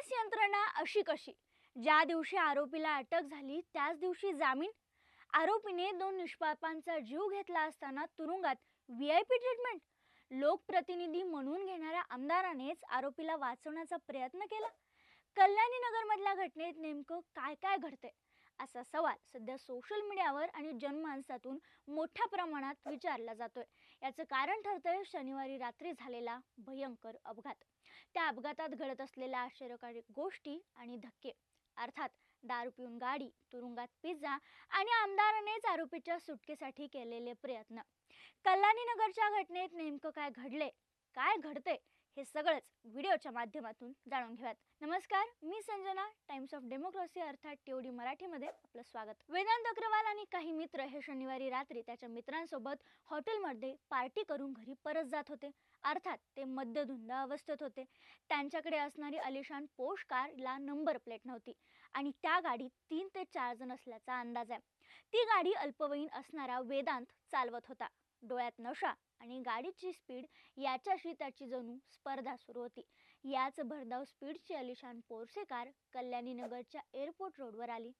Police यंत्रणा अशी कशी? ज्या दिवशी आरोपीला अटक झाली त्याच दिवशी जामीन? आरोपीने दोन निष्पापांचा जीव घेतला असताना तुरुंगात व्ही आय पी ट्रीटमेंट? लोकप्रतिनिधी म्हणून घेणाऱ्या आमदारानेच आरोपीला वाचवण्याचा प्रयत्न केला? कल्याणी नगरमधल्या घटनेत नेमकं काय काय घडतंय? असा सवाल सध्या सोशल मीडियावर आणि जनमानसातून मोठ्या प्रमाणात विचारला जातोय. याचं कारण ठरतंय शनिवारी रात्री झालेला भयंकर अपघात. त्या अपघातात घडत असलेल्या आश्चर्यकारक गोष्टी आणि धक्के. अर्थात दारू पिऊन गाडी तुरुंगात पिझ्झा आणि आमदारानेच आरोपीच्या सुटकेसाठी केलेले प्रयत्न. कल्याणीनगरच्या घटनेत नेमकं काय घडले काय घडते हे सगळंच व्हिडिओच्या माध्यमातून जाणून घेऊयात. नमस्कार मी संजना टाइम्स ऑफ डेमोक्रेसी अर्थात टीओडी मराठीमध्ये आपलं स्वागत. वेदांत अग्रवाल आणि काही मित्र हे शनिवारी रात्री त्याच्या मित्रांसोबत हॉटेलमध्ये पार्टी करून घरी परत जात होते. अर्थात ते मद्यधुंद अवस्थेत होते. त्यांच्याकडे असणारी अलिशान पोश कारला नंबर प्लेट नव्हती आणि त्या गाडीत तीन ते चार जण असल्याचा अंदाज आहे. ती गाडी अल्पवयीन असणारा वेदांत चालवत होता. डोळ्यात नशा आणि गाडीची स्पीड याच्याशी त्याची जणू स्पर्धा सुरू होती. याच भरधाव स्पीडची अलिशान पोरसे कार कल्याणीनगरच्या एअरपोर्ट रोडवर आली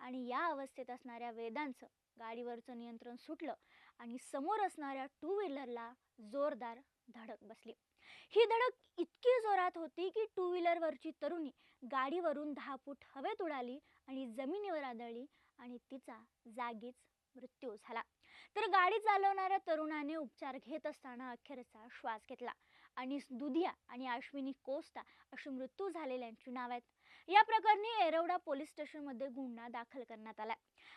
आणि या अवस्थेत असणाऱ्या वेदांचं गाडीवरचं नियंत्रण सुटलं आणि समोर असणाऱ्या टू व्हीलरला जोरदार धडक बसली. ही धडक इतकी जोरात होती की टू व्हीलरवरची तरुणी गाडीवरून दहा फूट हवेत उडाली आणि जमिनीवर आदळली आणि तिचा जागीच मृत्यू झाला. तर गाडी चालवणाऱ्या तरुणाने उपचार घेत असताना अखेरचा श्वास घेतला आणि दुधिया आणि अश्विनी कोस्टा अशी मृत्यू झालेल्यांची नाव आहेत. या प्रकरणी एरवडा पोलीस स्टेशनमध्ये गुन्हा दाखल करण्यात आला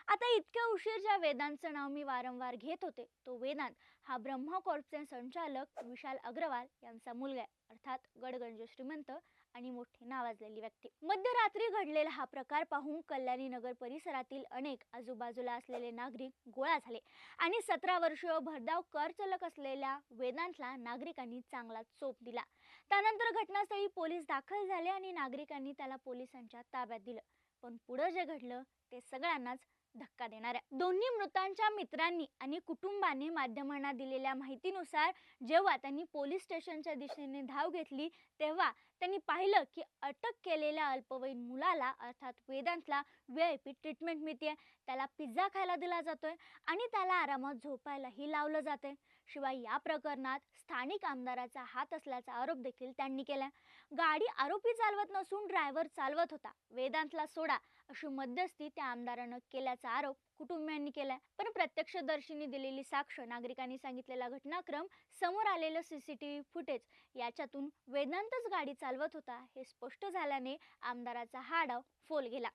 आता इतक्या उशीर ज्या वेदांचं नाव मी वारंवार घेत होते तो वेदांत हा ब्रह्मा कॉर्पचे संचालक विशाल अग्रवाल यांचा मुलगा आहे. अर्थात गडगंज श्रीमंत आणि मोठी नावाजलेली व्यक्ती. मध्यरात्री घडलेला हा प्रकार पाहून कल्याणी नगर परिसरातील अनेक आजूबाजूला असलेले नागरिक गोळा झाले आणि सतरा वर्षीय भरधाव कर चलक असलेल्या वेदांतला नागरिकांनी चांगला चोप दिला. त्यानंतर घटनास्थळी पोलीस दाखल झाले आणि नागरिकांनी त्याला पोलिसांच्या ताब्यात दिलं. पण पुढं जे घडलं ते सगळ्यांनाच धक्का देणाऱ्या. दोन्ही मृतांच्या मित्रांनी आणि कुटुंबाने माध्यमांना दिलेल्या माहितीनुसार जेव्हा त्यांनी पोलीस स्टेशनच्या दिशेने धाव घेतली तेव्हा त्यांनी पाहिलं की अटक केलेल्या अल्पवयीन मुलाला अर्थात वेदांतला व्ही आय पी ट्रीटमेंट मिळते त्याला पिझ्झा खायला दिला जातोय आणि त्याला आरामात झोपायलाही लावलं जाते शिवाय या प्रकरणात स्थानिक आमदाराचा हात असल्याचा आरोप देखील त्यांनी केला. गाडी आरोपी चालवत नसून ड्रायव्हर चालवत होता. वेदांतला सोडा अशी मध्यस्थी त्या आमदारानं केल्याचा आरोप कुटुंबियांनी केलाय. पण प्रत्यक्षदर्शींनी दिलेली साक्ष नागरिकांनी सांगितलेला घटनाक्रम समोर आलेलं सीसीटीव्ही फुटेज याच्यातून वेदांतच गाडी चालवत होता हे स्पष्ट झाल्याने आमदाराचा हा डाव फोल गेला.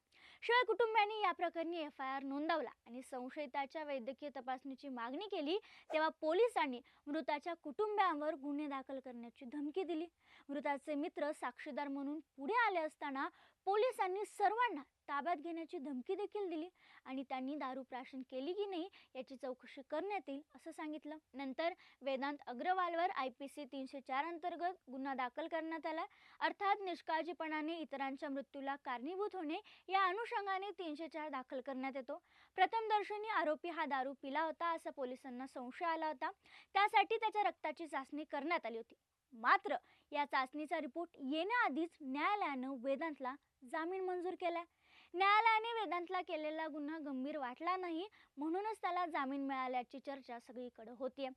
शिवाय कुटुंबियांनी या प्रकरणी एफ आय आर नोंदवला आणि संशयिताच्या वैद्यकीय तपासणीची मागणी केली तेव्हा पोलिसांनी मृताच्या कुटुंबियांवर गुन्हे दाखल करण्याची धमकी दिली. मृताचे मित्र साक्षीदार म्हणून पुढे आले असताना पोलिसांनी सर्वांना ताब्यात घेण्याची धमकी देखील दिली आणि त्यांनी दारू प्राशन केली की नाही याची चौकशी करण्यात येईल असं सांगितलं. नंतर वेदांत अग्रवालवर आय पी सी तीनशे चार अंतर्गत गुन्हा दाखल करण्यात आला. अर्थात निष्काळजीपणाने इतरांच्या मृत्यूला कारणीभूत होणे या अनुषंगाने तीनशे चार दाखल करण्यात येतो. प्रथमदर्शनी आरोपी हा दारू पिला होता असा पोलिसांना संशय आला होता. त्यासाठी त्याच्या रक्ताची चाचणी करण्यात आली होती. मात्र या चाचणीचा रिपोर्ट येण्याआधीच न्यायालयानं वेदांतला जामीन मंजूर केलाय. न्यायालयाने वेदांतला केलेला गुन्हा गंभीर वाटला नाही म्हणूनच त्याला जामीन मिळाल्याची चर्चा सगळीकडे होतीये.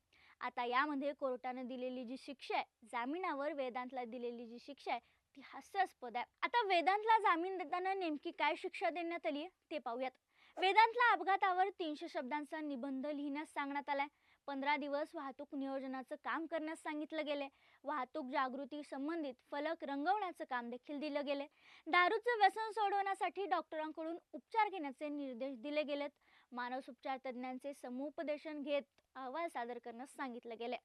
आता यामध्ये कोर्टानं दिलेली जी शिक्षा आहे जामिनावर वेदांतला दिलेली जी शिक्षा आहे ती हास्यास्पद आहे. आता वेदांतला जामीन देताना नेमकी काय शिक्षा देण्यात आली ते पाहूयात. वेदांतला अपघातावर तीनशे शब्दांचा निबंध लिहिण्यास सांगण्यात आलाय. पंधरा दिवस वाहतूक नियोजनाचं काम करण्यास सांगितलं गेले वाहतूक जागृती संबंधित फलक रंगवण्याचं काम देखील दिलं गेले दारूचं व्यसन सोडवण्यासाठी डॉक्टरांकडून उपचार घेण्याचे निर्देश दिले गेलेत. मानसोपचार तज्ज्ञांचे समुपदेशन घेत अहवाल सादर करण्यास सांगितलं गेले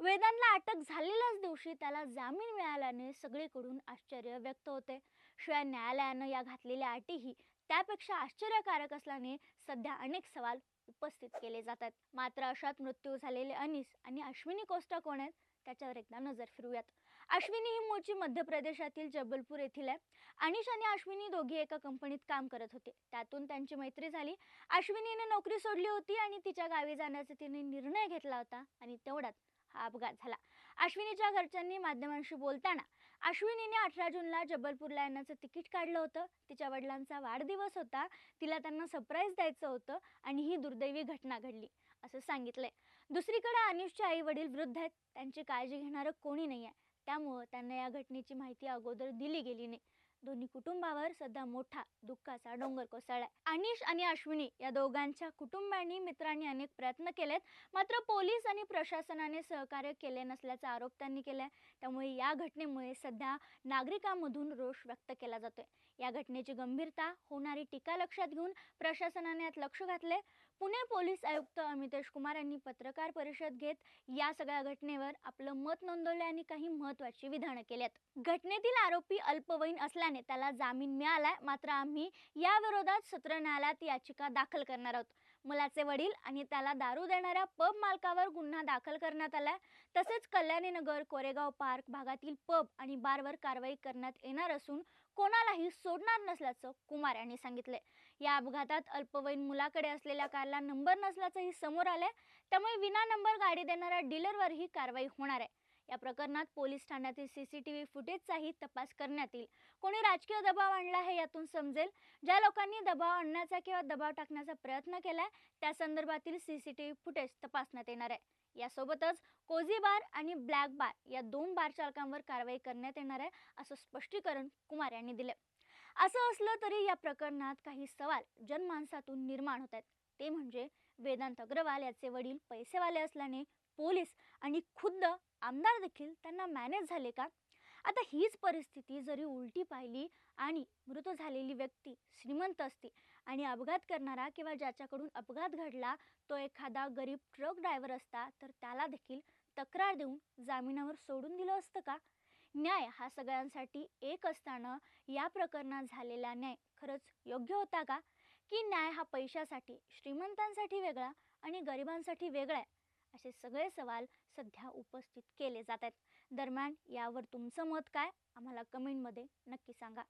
वेदांतला अटक झालेल्याच दिवशी त्याला जामीन मिळाल्याने सगळीकडून आश्चर्य व्यक्त होते. शिवाय न्यायालयानं या घातलेल्या अटीही त्यापेक्षा आश्चर्यकारक असल्याने सध्या अनेक सवाल उपस्थित केले जातात. मात्र अशात मृत्यू झालेले अनिस आणि अश्विनी कोस्टा कोण आहेत? त्याच्यावर एकदा नजर फिरूयात अश्विनी ही मूळची मध्य प्रदेशातील जबलपूर येथील आहे. अनिश आणि अश्विनी दोघी एका कंपनीत काम करत होते. त्यातून त्यांची मैत्री झाली. अश्विनीने नोकरी सोडली होती आणि तिच्या गावी जाण्याचा तिने निर्णय घेतला होता आणि तेवढ्यात हा अपघात झाला. अश्विनीच्या घरच्यांनी माध्यमांशी बोलताना अश्विनीने अठरा जूनला जबलपूरला येण्याचं तिकीट काढलं होतं. तिच्या वडिलांचा वाढदिवस होता. तिला त्यांना सरप्राईज द्यायचं होतं आणि ही दुर्दैवी घटना घडली असं सांगितलंय. दुसरीकडे अनिषचे आई वडील वृद्ध आहेत. त्यांची काळजी घेणारं कोणी नाही आहे त्यामुळं त्यांना या घटनेची माहिती अगोदर दिली गेली नाही. दोन्ही कुटुंबावर सध्या मोठा दुःखाचा डोंगर कोसळलाय. अनिश आणि अश्विनी या दोघांच्या कुटुंबांनी मित्रांनी अनेक प्रयत्न केलेत मात्र पोलीस आणि प्रशासनाने सहकार्य केले नसल्याचा आरोप त्यांनी केलाय. त्यामुळे या घटनेमुळे सध्या नागरिकांमधून रोष व्यक्त केला जातोय. या घटनेची गंभीरता होणारी टीका लक्षात घेऊन प्रशासनाने यात लक्ष घातले पुणे पोलीस आयुक्त अमितेश कुमार यांनी पत्रकार परिषद घेत या सगळ्या घटनेवर आपलं मत नोंदवले आणि काही महत्वाची विधानं केल्यात. घटनेतील आरोपी अल्पवयीन असल्याने त्याला जामीन मिळालाय मात्र आम्ही या विरोधात सत्र न्यायालयात याचिका दाखल करणार आहोत. मुलाचे वडील आणि त्याला दारू देणाऱ्या पब मालकावर गुन्हा दाखल करण्यात आलाय तसेच कल्याणीनगर कोरेगाव पार्क भागातील पब आणि बारवर कारवाई करण्यात येणार असून कोणालाही सोडणार नसल्याचं कुमार यांनी सांगितले या अपघातात अल्पवयीन मुलाकडे असलेल्या कारला नंबर नसल्याचंही समोर आलंय. त्यामुळे विना नंबर गाडी देणाऱ्या डीलरवरही कारवाई होणार आहे. या प्रकरणात पोलीस ठाण्यातील सीसीटीव्ही फुटेजचाही तपास करण्यात येईल. कोणी राजकीय दबाव आणला हे यातून समजेल. ज्या लोकांनी दबाव आणण्याचा किंवा दबाव टाकण्याचा प्रयत्न केलाय त्या संदर्भातील सीसीटीव्ही फुटेज तपासण्यात येणार आहे. यासोबतच कोझी बार आणि ब्लॅक बार या दोन बार चालकांवर कारवाई करण्यात येणार आहे असं स्पष्टीकरण कुमार यांनी दिलं असं असलं तरी या प्रकरणात काही सवाल जनमानसातून निर्माण होत आहेत. ते म्हणजे वेदांत अग्रवाल याचे वडील पैसेवाले असल्याने पोलीस आणि खुद्द आमदार देखील त्यांना मॅनेज झाले का? आता हीच परिस्थिती जरी उलटी पाहिली आणि मृत झालेली व्यक्ती श्रीमंत असती आणि अपघात करणारा किंवा ज्याच्याकडून अपघात घडला तो एखादा गरीब ट्रक ड्रायव्हर असता तर त्याला देखील तक्रार देऊन जामिनावर सोडून दिलं असतं का? न्याय हा सगळ्यांसाठी एक असताना या प्रकरणात झालेला न्याय खरंच योग्य होता का? की न्याय हा पैशासाठी श्रीमंतांसाठी वेगळा आणि गरिबांसाठी वेगळा आहे? असे सगळे सवाल सध्या उपस्थित केले जात आहेत. दरम्यान यावर तुमचं मत काय? आम्हाला कमेंटमध्ये नक्की सांगा.